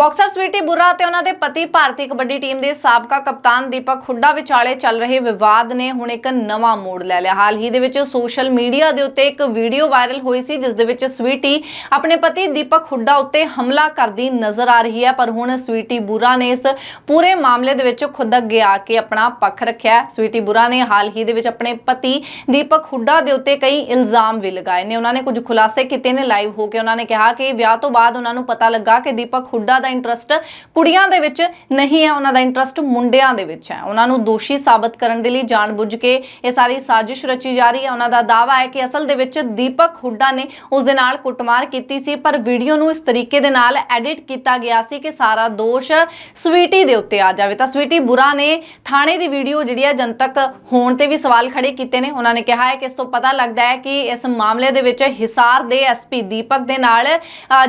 Boxer Sweety ਬੁਰਾ ਅਤੇ ਉਹਨਾਂ ਦੇ ਪਤੀ ਭਾਰਤੀ ਕਬੱਡੀ ਟੀਮ ਦੇ ਸਾਬਕਾ ਕਪਤਾਨ ਦੀਪਕ ਹੁੱਡਾ ਵਿਚਾਲੇ ਚੱਲ ਰਹੇ ਵਿਵਾਦ ਨੇ ਹੁਣ ਇੱਕ ਨਵਾਂ ਮੋੜ ਲੈ ਲਿਆ। ਹਾਲ ਹੀ ਦੇ ਵਿੱਚ ਸੋਸ਼ਲ ਮੀਡੀਆ ਦੇ ਉੱਤੇ ਇੱਕ ਵੀਡੀਓ ਵਾਇਰਲ ਹੋਈ ਸੀ, ਜਿਸ ਦੇ ਵਿੱਚ ਸਵੀਟੀ ਆਪਣੇ ਪਤੀ ਦੀਪਕ ਹੁੱਡਾ ਉੱਤੇ ਹਮਲਾ ਕਰਦੀ ਨਜ਼ਰ ਆ ਰਹੀ ਹੈ, ਪਰ ਹੁਣ ਸਵੀਟੀ ਬੁਰਾ ਨੇ ਇਸ ਪੂਰੇ ਮਾਮਲੇ ਦੇ ਵਿੱਚ ਖੁਦ ਅੱਗੇ ਆ ਕੇ ਆਪਣਾ ਪੱਖ ਰੱਖਿਆ। ਸਵੀਟੀ ਬੁਰਾ ਨੇ ਹਾਲ ਹੀ ਦੇ ਵਿੱਚ ਆਪਣੇ ਪਤੀ ਦੀਪਕ ਹੁੱਡਾ ਦੇ ਉੱਤੇ ਕਈ ਇਲਜ਼ਾਮ ਵੀ ਲਗਾਏ ਨੇ। ਉਹਨਾਂ ਨੇ ਕੁਝ ਖੁਲਾਸੇ ਕੀਤੇ ਨੇ, ਲਾਈਵ ਹੋ ਕੇ ਉਹਨਾਂ ਨੇ ਕਿਹਾ ਕਿ ਵਿਆਹ ਤੋਂ ਬਾਅਦ ਉਹਨਾਂ ਨੂੰ ਪਤਾ ਲੱਗਾ ਕਿ ਦੀਪਕ ਹੁੱਡਾ ਦਾ ਇੰਟਰਸਟ ਕੁੜੀਆਂ ਦੇ ਵਿੱਚ ਨਹੀਂ ਹੈ, ਉਹਨਾਂ ਦਾ ਇੰਟਰਸਟ ਮੁੰਡਿਆਂ ਦੇ ਵਿੱਚ ਹੈ। ਉਹਨਾਂ ਨੂੰ ਦੋਸ਼ੀ ਸਾਬਤ ਕਰਨ ਦੇ ਲਈ ਜਾਣਬੁੱਝ ਕੇ ਇਹ ਸਾਰੀ ਸਾਜ਼ਿਸ਼ ਰਚੀ ਜਾ ਰਹੀ ਹੈ। ਉਹਨਾਂ ਦਾ ਦਾਅਵਾ ਹੈ ਕਿ ਅਸਲ ਦੇ ਵਿੱਚ ਦੀਪਕ ਹੁੱਡਾ ਨੇ ਉਸ ਦੇ ਨਾਲ ਕੁੱਟਮਾਰ ਕੀਤੀ ਸੀ, ਪਰ ਵੀਡੀਓ ਨੂੰ ਇਸ ਤਰੀਕੇ ਦੇ ਨਾਲ ਐਡਿਟ ਕੀਤਾ ਗਿਆ ਸੀ ਕਿ ਸਾਰਾ ਦੋਸ਼ ਸਵੀਟੀ ਦੇ ਉੱਤੇ ਆ ਜਾਵੇ। ਤਾਂ ਸਵੀਟੀ ਬੁਰਾ ਨੇ ਥਾਣੇ ਦੀ ਵੀਡੀਓ ਜਿਹੜੀ ਹੈ ਜਨਤਕ ਹੋਣ ਤੇ ਵੀ ਸਵਾਲ ਖੜੇ ਕੀਤੇ ਨੇ। ਉਹਨਾਂ ਨੇ ਕਿਹਾ ਹੈ ਕਿ ਇਸ ਤੋਂ ਪਤਾ ਲੱਗਦਾ ਹੈ ਕਿ ਇਸ ਮਾਮਲੇ ਦੇ ਵਿੱਚ ਹਿਸਾਰ ਦੇ ਐਸਪੀ ਦੀਪਕ ਦੇ ਨਾਲ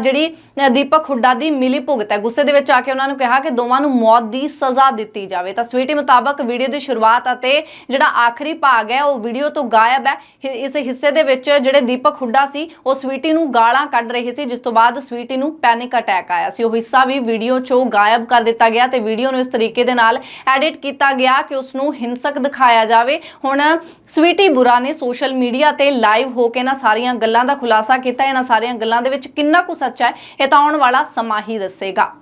ਜਿਹੜੀ ਦੀਪਕ ਹੁੱਡਾ ਦੀ ਮਿਲੀ ਭੁਗਤ ਹੈ ਗੁੱਸੇ ਦੇ ਵਿੱਚ ਆ ਕੇ ਉਹਨਾਂ ਨੂੰ ਕਿਹਾ ਕਿ ਦੋਵਾਂ ਨੂੰ ਮੌਤ ਦੀ ਸਜ਼ਾ ਦਿੱਤੀ ਜਾਵੇ। ਤਾਂ ਸਵੀਟੀ ਮੁਤਾਬਕ ਵੀਡੀਓ ਦੀ ਸ਼ੁਰੂਆਤ ਅਤੇ ਜਿਹੜਾ ਆਖਰੀ ਭਾਗ ਹੈ, ਉਹ ਵੀਡੀਓ ਤੋਂ ਗਾਇਬ ਹੈ। ਇਸ ਹਿੱਸੇ ਦੇ ਵਿੱਚ ਜਿਹੜੇ ਦੀਪਕ ਹੁੱਡਾ ਸੀ, ਉਹ ਸਵੀਟੀ ਨੂੰ ਗਾਲਾਂ ਕੱਢ ਰਹੇ ਸੀ, ਜਿਸ ਤੋਂ ਬਾਅਦ ਸਵੀਟੀ ਨੂੰ ਪੈਨਿਕ ਅਟੈਕ ਆਇਆ ਸੀ। ਉਹ ਹਿੱਸਾ ਵੀ ਵੀਡੀਓ ਚੋਂ ਗਾਇਬ ਕਰ ਦਿੱਤਾ ਗਿਆ ਤੇ ਵੀਡੀਓ ਨੂੰ ਇਸ ਤਰੀਕੇ ਦੇ ਨਾਲ ਐਡਿਟ ਕੀਤਾ ਗਿਆ ਕਿ ਉਸ ਨੂੰ ਹਿੰਸਕ ਦਿਖਾਇਆ ਜਾਵੇ। ਹੁਣ ਸਵੀਟੀ ਬੁਰਾ ਨੇ ਸੋਸ਼ਲ ਮੀਡੀਆ ਤੇ ਲਾਈਵ ਹੋ ਕੇ ਇਹਨਾਂ ਸਾਰੀਆਂ ਗੱਲਾਂ ਦਾ ਖੁਲਾਸਾ ਕੀਤਾ। ਇਹਨਾਂ ਸਾਰੀਆਂ ਗੱਲਾਂ ਦੇ ਵਿੱਚ ਕਿੰਨਾ ਕੁ ਸੱਚ ਹੈ, ਇਹ ਤਾਂ ਆਉਣ ਵਾਲਾ ਸਮਾਂ ਹੀ 映画。